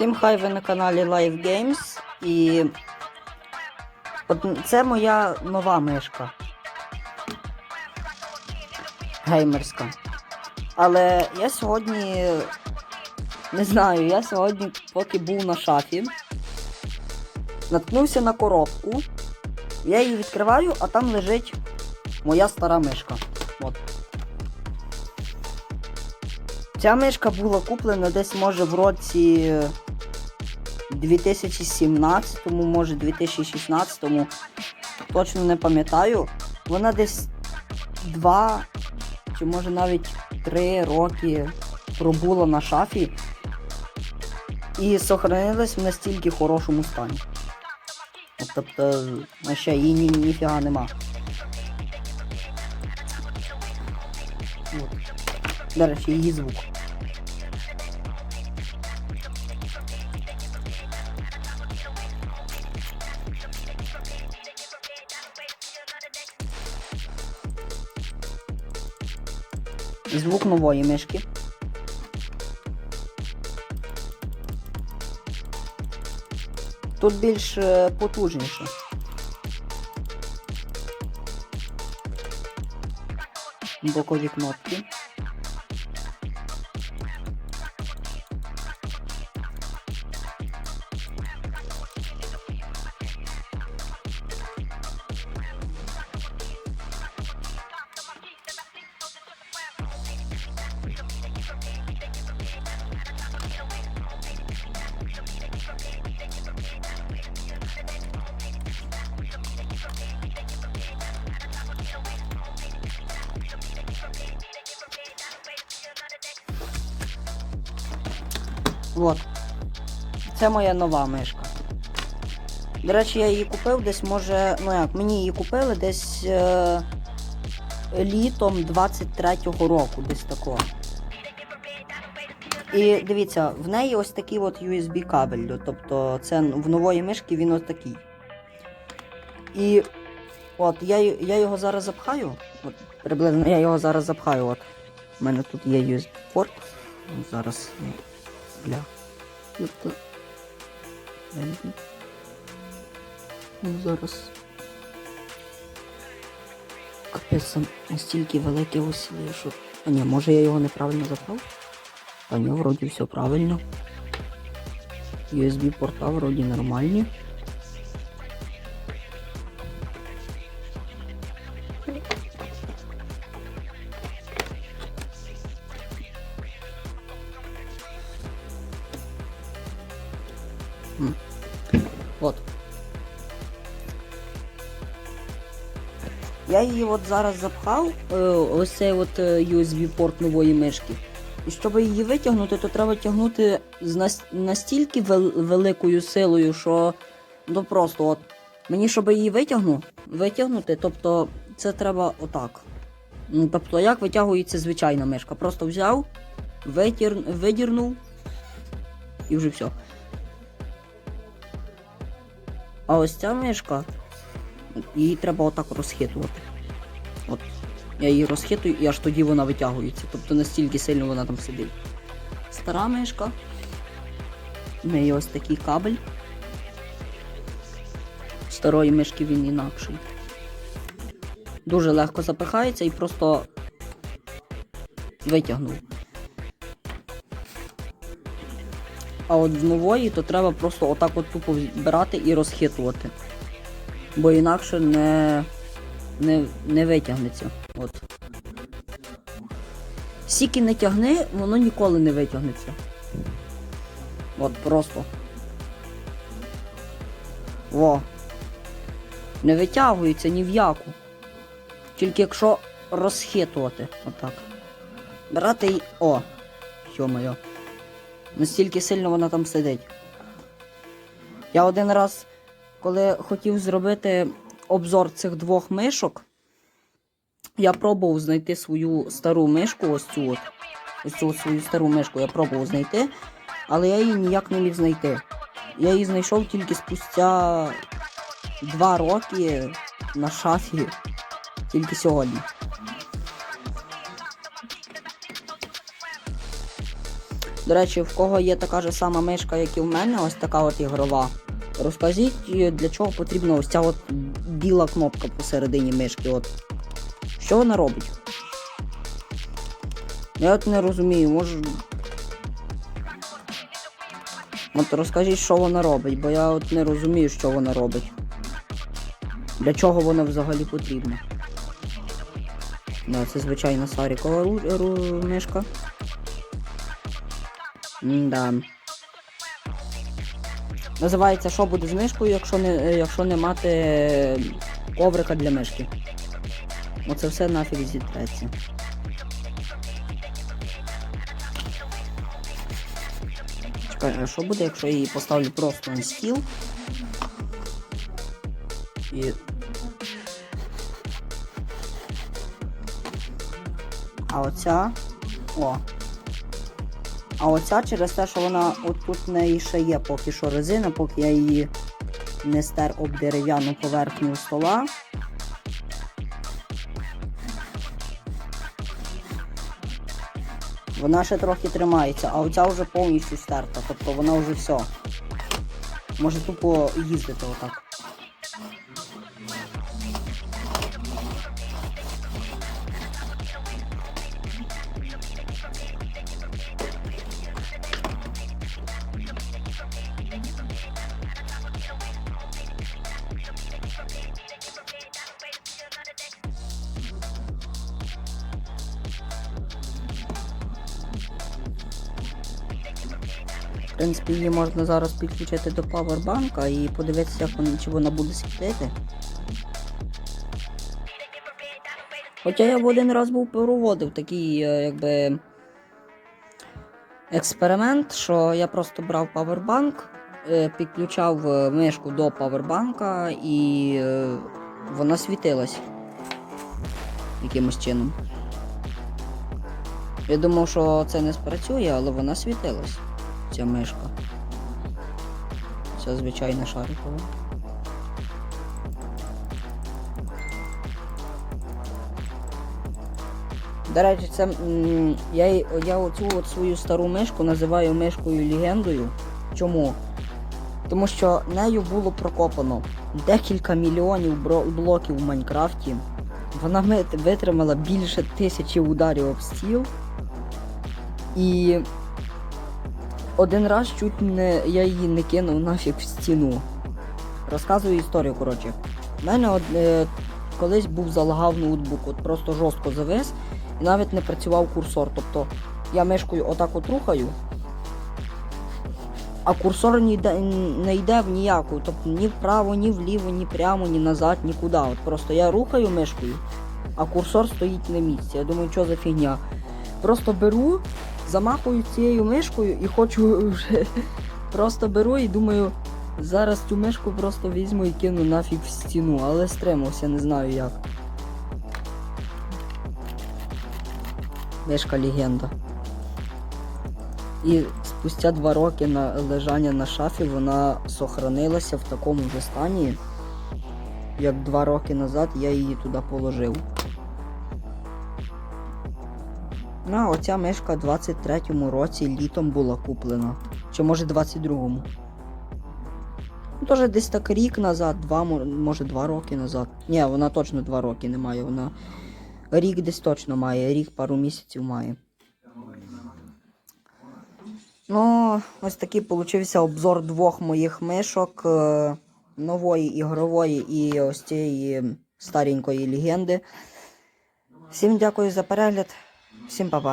Всім хай ви на каналі Live Games і це моя нова мишка. Геймерська. Але я сьогодні не знаю, я сьогодні, поки був на шафі, наткнувся на коробку. Я її відкриваю, а там лежить моя стара мишка. От. Ця мишка була куплена десь може в році 2017, може 2016, точно не пам'ятаю. Вона десь 2 чи може навіть 3 роки пробула на шафі і сохранилась в настільки хорошому стані. Тобто, ще її ні, ніфіга нема. От. До речі, її звук. Звук нової мишки. Тут більш е, потужніше. Бокові кнопки. От. Це моя нова мишка. До речі, я її купив десь, може, ну як, мені її купили десь е, літом 23-го року, десь такого. І дивіться, в неї ось такий от USB кабель. Тобто це в нової мишки він ось такий. І от я, я його зараз запхаю. От, приблизно я його зараз запхаю. От. У мене тут є USB порт. Зараз. Бля. Тобто. Ну, зараз. Капець настільки велике усилля, що. А ні, може я його неправильно запав? А ні, вроді все правильно. USB порта вроді нормальні. Я її от зараз запхав, е, ось цей от е, USB порт нової мишки. І щоб її витягнути, то треба тягнути з настільки великою силою, що ну просто от. Мені, щоб її витягну, витягнути, тобто це треба отак. Ну, Тобто, як витягується звичайна мишка. Просто взяв, витір, видірнув і вже все. А ось ця мишка, її треба отак розхитувати. От. Я її розхитую і аж тоді вона витягується. Тобто настільки сильно вона там сидить. Стара мишка. В неї ось такий кабель. Старої мишки він інакший. Дуже легко запихається і просто витягнув. А от в нової то треба просто отак от тупо брати і розхитувати. Бо інакше не, не, не витягнеться. От. Сіки не тягни, воно ніколи не витягнеться. От просто. Во. Не витягується ні в яку. Тільки якщо розхитувати. Отак. Брати і. О! Йо-моє. Настільки сильно вона там сидить. Я один раз, коли хотів зробити обзор цих двох мишок, я пробував знайти свою стару мишку, ось цю от. Ось цю свою стару мишку я пробував знайти, але я її ніяк не міг знайти. Я її знайшов тільки спустя два роки на шафі, тільки сьогодні. До речі, в кого є така ж сама мишка, як і в мене, ось така от ігрова. Розкажіть, для чого потрібна ось ця от біла кнопка посередині мишки. От. Що вона робить? Я от не розумію, може. От розкажіть, що вона робить, бо я от не розумію, що вона робить. Для чого вона взагалі потрібна? Да, це звичайна Сарікова мишка. Да. Називається що буде з мишкою, якщо не, е, якщо не мати е, коврика для мишки. Оце все нафіг зітреться. Чекай, а що буде, якщо я її поставлю просто на стіл? І. А оця. О. А оця через те, що вона отут в неї ще є поки що резина, поки я її не стер об дерев'яну поверхню стола. Вона ще трохи тримається, а оця вже повністю стерта, тобто вона вже все. Може тупо їздити отак. Принципі, її можна зараз підключити до павербанка і подивитися, як вона, чи вона буде світити. Хоча я в один раз був проводив такий, е, якби. Експеримент, що я просто брав павербанк, е, підключав е, мишку до павербанка і вона світилась якимось чином. Я думав, що це не спрацює, але вона світилась, ця мишка. Це звичайна шарикова. До речі, це я, я оцю от свою стару мишку називаю мишкою легендою. Чому? Тому що нею було прокопано декілька мільйонів блоків в Майнкрафті. Вона витримала більше тисячі ударів об стіл. І один раз чуть не я її не кинув нафіг в стіну. Розказую історію, коротше. У мене от, е, колись був залагав ноутбук, от просто жорстко завис і навіть не працював курсор. Тобто я мишкою отак от рухаю, а курсор не йде, не йде в ніяку. Тобто ні вправо, ні вліво, ні прямо, ні назад, нікуди. От просто я рухаю мишкою, а курсор стоїть на місці. Я думаю, що за фігня. Просто беру, замахую цією мишкою і хочу вже просто беру і думаю, зараз цю мишку просто візьму і кину нафіг в стіну, але стримався, не знаю як. Мишка легенда. І спустя два роки на лежання на шафі вона сохранилася в такому ж стані, як два роки назад я її туди положив. Ну, оця мишка в 23-му році літом була куплена. Чи може 22-му. Ну, теж десь так рік назад, два, може два роки назад. Ні, вона точно два роки не має. Вона рік десь точно має, рік пару місяців має. Ну, ось такий получився обзор двох моїх мишок. е, Нової ігрової і ось цієї старенької легенди. Всім дякую за перегляд. Всім па-па.